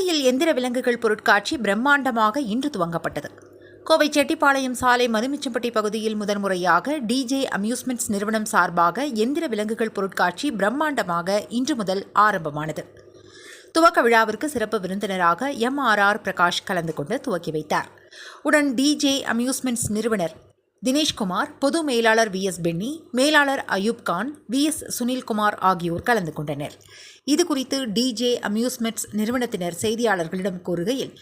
கோவையில் எந்திர விலங்குகள் பொருட்காட்சி பிரம்மாண்டமாக இன்று துவங்கப்பட்டது. கோவை செட்டிப்பாளையம் சாலை மதுமிச்சம்பட்டி பகுதியில் முதன்முறையாக டிஜே அம்யூஸ்மெண்ட்ஸ் நிறுவனம் சார்பாக எந்திர விலங்குகள் பொருட்காட்சி பிரம்மாண்டமாக இன்று முதல் ஆரம்பமானது. துவக்க விழாவிற்கு சிறப்பு விருந்தினராக எம் ஆர் ஆர் பிரகாஷ் கலந்து கொண்டு துவக்கி வைத்தார். உடன் டிஜே அம்யூஸ்மெண்ட்ஸ் நிறுவனர் தினேஷ்குமார் பொது மேலாளர் வி. எஸ். பென்னி மேலாளர் அயூப் கான் வி. எஸ். சுனில்குமார் ஆகியோர் கலந்து கொண்டனர். இது குறித்து டிஜே அம்யூஸ்மெண்ட்ஸ் நிறுவனத்தினர் செய்தியாளர்களிடம் கூறுகையில்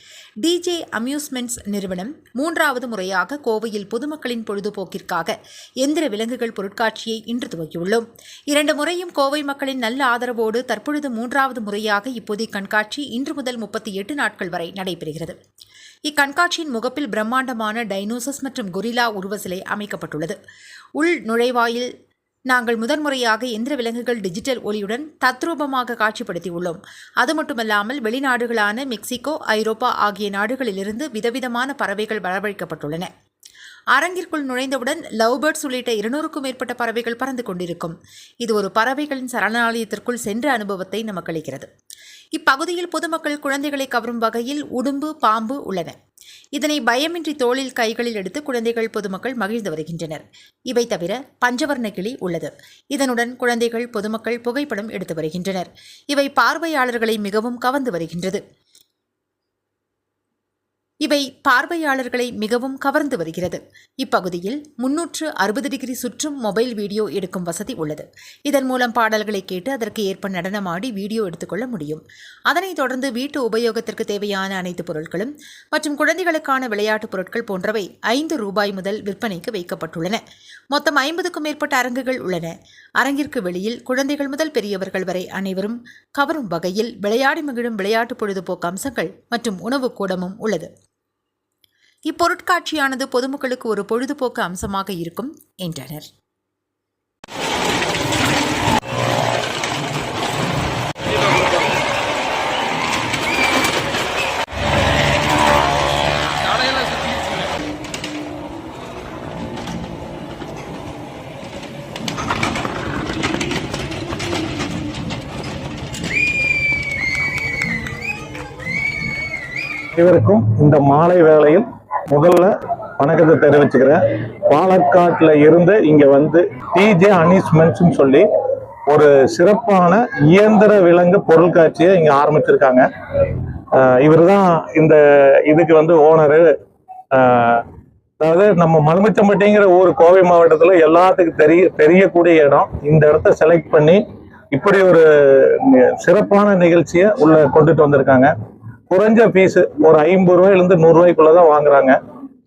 டிஜே அம்யூஸ்மெண்ட்ஸ் நிறுவனம் மூன்றாவது முறையாக கோவையில் பொதுமக்களின் பொழுதுபோக்கிற்காக எந்திர விலங்குகள் பொருட்காட்சியை இன்று துவக்கியுள்ளோம். இரண்டு முறையும் கோவை மக்களின் நல்ல ஆதரவோடு தற்பொழுது மூன்றாவது முறையாக இப்போதைய கண்காட்சி இன்று முதல் முப்பத்தி எட்டு நாட்கள் வரை நடைபெறுகிறது. இக்கண்காட்சியின் முகப்பில் பிரம்மாண்டமான டைனோசஸ் மற்றும் கொரில்லா உருவ சிலை அமைக்கப்பட்டுள்ளது. உள் நுழைவாயில் நாங்கள் முதன்முறையாக எந்திர விலங்குகள் டிஜிட்டல் ஒளியுடன் தத்ரூபமாக காட்சிப்படுத்தியுள்ளோம். அது மட்டுமல்லாமல் வெளிநாடுகளான மெக்சிகோ ஐரோப்பா ஆகிய நாடுகளிலிருந்து விதவிதமான பறவைகள் வரவழைக்கப்பட்டுள்ளன. அரங்கிற்குள் நுழைந்தவுடன் லவ் பேர்ட்ஸ் உள்ளிட்ட இருநூறுக்கும் மேற்பட்ட பறவைகள் பறந்து கொண்டிருக்கும். இது ஒரு பறவைகளின் சரணாலயத்திற்குள் சென்ற அனுபவத்தை நமக்கு அளிக்கிறது. இப்பகுதியில் பொதுமக்கள் குழந்தைகளை கவரும் வகையில் உடும்பு பாம்பு உள்ளன. இதனை பயமின்றி தோளில் கைகளில் எடுத்து குழந்தைகள் பொதுமக்கள் மகிழ்ந்து வருகின்றனர். இவை தவிர பஞ்சவர்ண கிளி உள்ளது. இதனுடன் குழந்தைகள் பொதுமக்கள் புகைப்படம் எடுத்து வருகின்றனர். இவை பார்வையாளர்களை மிகவும் கவர்ந்து வருகின்றது. இவை பார்வையாளர்களை மிகவும் கவர்ந்து வருகிறது. இப்பகுதியில் முன்னூற்று அறுபது டிகிரி சுற்றும் மொபைல் வீடியோ எடுக்கும் வசதி உள்ளது. இதன் மூலம் பாடல்களை கேட்டு அதற்கு ஏற்ப நடனமாடி வீடியோ எடுத்துக்கொள்ள முடியும். அதனைத் தொடர்ந்து வீட்டு உபயோகத்திற்கு தேவையான அனைத்து பொருட்களும் மற்றும் குழந்தைகளுக்கான விளையாட்டுப் பொருட்கள் போன்றவை ஐந்து ரூபாய் முதல் விற்பனைக்கு வைக்கப்பட்டுள்ளன. மொத்தம் ஐம்பதுக்கும் மேற்பட்ட அரங்குகள் உள்ளன. அரங்கிற்கு வெளியில் குழந்தைகள் முதல் பெரியவர்கள் வரை அனைவரும் கவரும் வகையில் விளையாடி மகிழும் விளையாட்டு பொழுதுபோக்கு அம்சங்கள் மற்றும் உணவு கூடமும் உள்ளது. இப்பொருட்காட்சியானது பொதுமக்களுக்கு ஒரு பொழுதுபோக்கு அம்சமாக இருக்கும் என்றனர். இவருக்கும் இந்த மாலை வேளையில் முதல்ல வணக்கத்தை தெரிவிச்சுக்கிறேன். பாலக்காட்டில் இருந்து இங்கே வந்து டிஜே அனிஸ்மெண்ட்ஸ்னு சொல்லி ஒரு சிறப்பான இயந்திர விலங்கு பொருட்காட்சியை இங்கே ஆரம்பிச்சிருக்காங்க. இவர் தான் இந்த இதுக்கு வந்து ஓனரு அதாவது நம்ம மலுமிச்சம்பட்டிங்கிற ஊர் கோவை மாவட்டத்தில் எல்லாத்துக்கும் தெரிய தெரியக்கூடிய இடம். இந்த இடத்த செலக்ட் பண்ணி இப்படி ஒரு சிறப்பான நிகழ்ச்சியை உள்ள கொண்டுட்டு வந்திருக்காங்க. குறைஞ்ச பீஸு ஒரு ஐம்பது ரூபாயிலேருந்து நூறு ரூபாய்க்குள்ளதான் வாங்குறாங்க.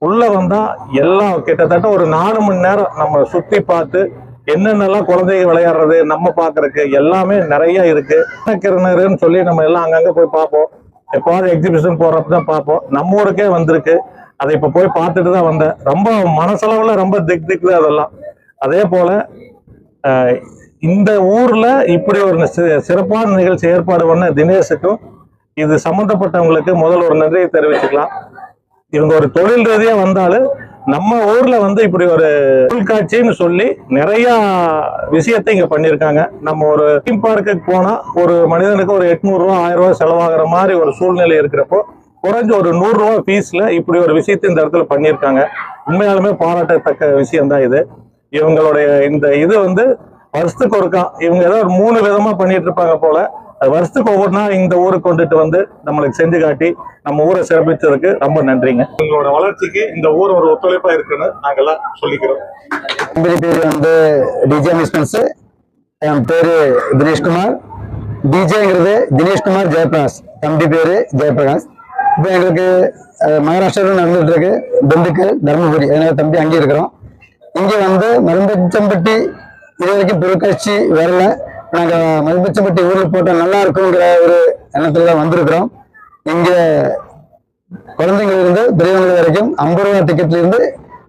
உள்ளே வந்தால் எல்லாம் கிட்டத்தட்ட ஒரு நாலு மணி நேரம் நம்ம சுற்றி பார்த்து என்னென்னலாம் குழந்தைங்க விளையாடுறது நம்ம பார்க்கறக்கு எல்லாமே நிறைய இருக்குது கிணறுன்னு சொல்லி நம்ம எல்லாம் அங்கங்கே போய் பார்ப்போம். எப்போது எக்ஸிபிஷன் போகிறப்ப தான் பார்ப்போம். நம்ம ஊருக்கே வந்திருக்கு. அதை இப்போ போய் பார்த்துட்டு தான் வந்தேன். ரொம்ப மனசளவில் ரொம்ப திக் திக்கு அதெல்லாம். அதே போல் இந்த ஊரில் இப்படி ஒரு சிறப்பான நிகழ்ச்சி ஏற்பாடு பண்ண தினேஷுக்கும் இது சம்பந்தப்பட்டவங்களுக்கு முதல் ஒரு நன்றியை தெரிவிச்சுக்கலாம். இவங்க ஒரு தொழில் ரீதியா வந்தாலும் நம்ம ஊர்ல வந்து இப்படி ஒரு உள்காட்சின்னு சொல்லி நிறைய விஷயத்தை இங்க பண்ணியிருக்காங்க. நம்ம ஒரு தீம் பார்க்குக்கு போனா ஒரு மனிதனுக்கு ஒரு எட்நூறு ரூபா ஆயிரம் ரூபாய் செலவாகிற மாதிரி ஒரு சூழ்நிலை இருக்கிறப்போ குறைஞ்ச ஒரு நூறு ரூபா ஃபீஸ்ல இப்படி ஒரு விஷயத்தை இந்த இடத்துல பண்ணியிருக்காங்க. உண்மையாலுமே பாராட்டத்தக்க விஷயம் தான் இது. இவங்களுடைய இந்த இது வந்து வருஷத்துக்கு ஒருக்கா இவங்க ஏதோ ஒரு மூணு விதமா பண்ணிட்டு இருப்பாங்க போல. அது வருஷத்துக்கு ஒவ்வொன்றா இந்த ஊருக்கு கொண்டுட்டு வந்து நம்மளுக்கு செஞ்சு காட்டி நம்ம ஊரை சிறப்பிச்சதுக்கு ரொம்ப நன்றிங்க. உங்களோட வளர்ச்சிக்கு இந்த ஊர் ஒரு ஒத்துழைப்பா இருக்குன்னு நாங்கெல்லாம் சொல்லிக்கிறோம். கம்பெனி பேர் வந்து டிஜே மிஸ்மென்ஸ் என் பேரு தினேஷ்குமார். டிஜேங்கிறது தினேஷ்குமார் ஜெயபிரகாஷ் தம்பி பேரு ஜெயபிரகாஷ் இப்போ எங்களுக்கு மகாராஷ்டிராவில் நடந்துட்டு இருக்கு திண்டுக்கல் தருமபுரி. அதனால தம்பி அங்கே இருக்கிறோம். இங்கே வந்து மருந்தச்சம்பட்டி இது வரைக்கும் பொருட்காட்சி வரல. நாங்கள் மதிப்பிச்சம்பட்டி ஊரில் போட்டால் நல்லா இருக்குங்கிற ஒரு எண்ணத்தில் தான் வந்திருக்கிறோம். இங்கே குழந்தைங்க இருந்து பெரியவங்க வரைக்கும் ஐம்பது ரூபா டிக்கெட்லேருந்து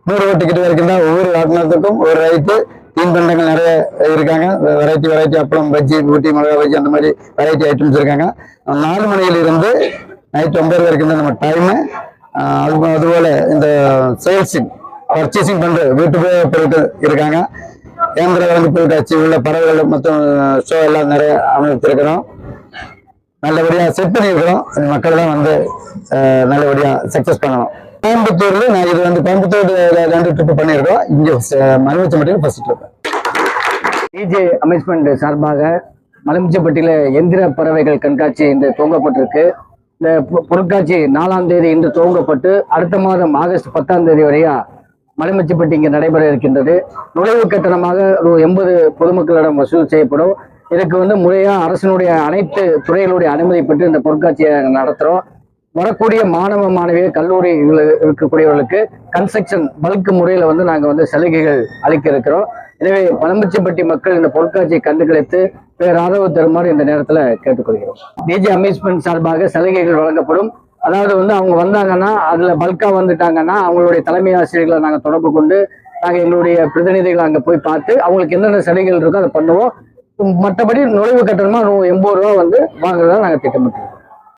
நூறுரூவா நூறு ரூபா டிக்கெட் வரைக்கும் தான் ஒவ்வொரு வாகனத்துக்கும் ஒரு ரைட்டு தீன்பண்டங்கள் நிறைய இருக்காங்க. வெரைட்டி வெரைட்டி அப்பளம் பஜ்ஜி ஊட்டி மிளகா பஜ்ஜி அந்த மாதிரி வெரைட்டி ஐட்டம்ஸ் இருக்காங்க. நாலு மணியிலிருந்து நைட் ஒன்பது வரைக்கும் தான் நம்ம டைமு அது அதுபோல் இந்த சேல்ஸிங் பர்ச்சேசிங் பண்ணுற வீட்டு பொருட்கள் இருக்காங்க. கேந்திர வந்து பொருட்காட்சி உள்ள பறவைகள் மற்றும் ஷோ எல்லாம் நிறைய அமைத்திருக்கிறோம் நல்லபடியா செட் பண்ணியிருக்கிறோம். மக்கள் தான் வந்து நல்லபடியாக நல்லபடியா சக்சஸ் பண்ணணும். கோயம்புத்தூர்ல நான் இது வந்து கோயம்புத்தூர் ரெண்டு ட்ரிப் பண்ணியிருக்கோம். இங்க மருவச்சம்பட்டியில் ஃபர்ஸ்ட் ட்ரிப் டிஜே அமேஸ்மெண்ட் சார்பாக மலமிச்சப்பட்டியில எந்திர பறவைகள் கண்காட்சி இன்று துவங்கப்பட்டிருக்கு. இந்த பொருட்காட்சி நாலாம் தேதி இன்று துவங்கப்பட்டு அடுத்த மாதம் ஆகஸ்ட் பத்தாம் தேதி வரையா மலைமச்சிப்பட்டி இங்கே நடைபெற இருக்கின்றது. நுழைவு கட்டணமாக ஒரு எண்பது பொதுமக்களிடம் வசூல் செய்யப்படும். இதுக்கு வந்து முறையாக அரசினுடைய அனைத்து துறைகளுடைய அனுமதி பெற்று இந்த பொருட்காட்சியை நடத்துகிறோம் வரக்கூடிய மாணவ மாணவிய கல்லூரியில் இருக்கக்கூடியவர்களுக்கு கன்ஸ்ட்ரக்ஷன் பல்க் முறையில் வந்து நாங்கள் வந்து சலுகைகள் அளிக்க இருக்கிறோம். எனவே பழம்பச்சிப்பட்டி மக்கள் இந்த பொருட்காட்சியை கண்டுகளித்து பேராதரவு தருமாறு இந்த நேரத்தில் கேட்டுக்கொள்கிறோம். டிஜி அமேஸ்மெண்ட் சார்பாக சலுகைகள் வழங்கப்படும். அதாவது வந்து அவங்க வந்தாங்கன்னா அதில் பல்காக வந்துட்டாங்கன்னா அவங்களுடைய தலைமை ஆசிரியர்களை நாங்கள் தொடர்பு கொண்டு நாங்கள் எங்களுடைய பிரதிநிதிகளை அங்கே போய் பார்த்து அவங்களுக்கு என்னென்ன சலுகைகள் இருக்கோ அதை பண்ணுவோம். மற்றபடி நுழைவு கட்டணமாக எண்பது ரூபா வந்து வாங்குறதா நாங்கள் திட்டமிட்டுருக்கோம்.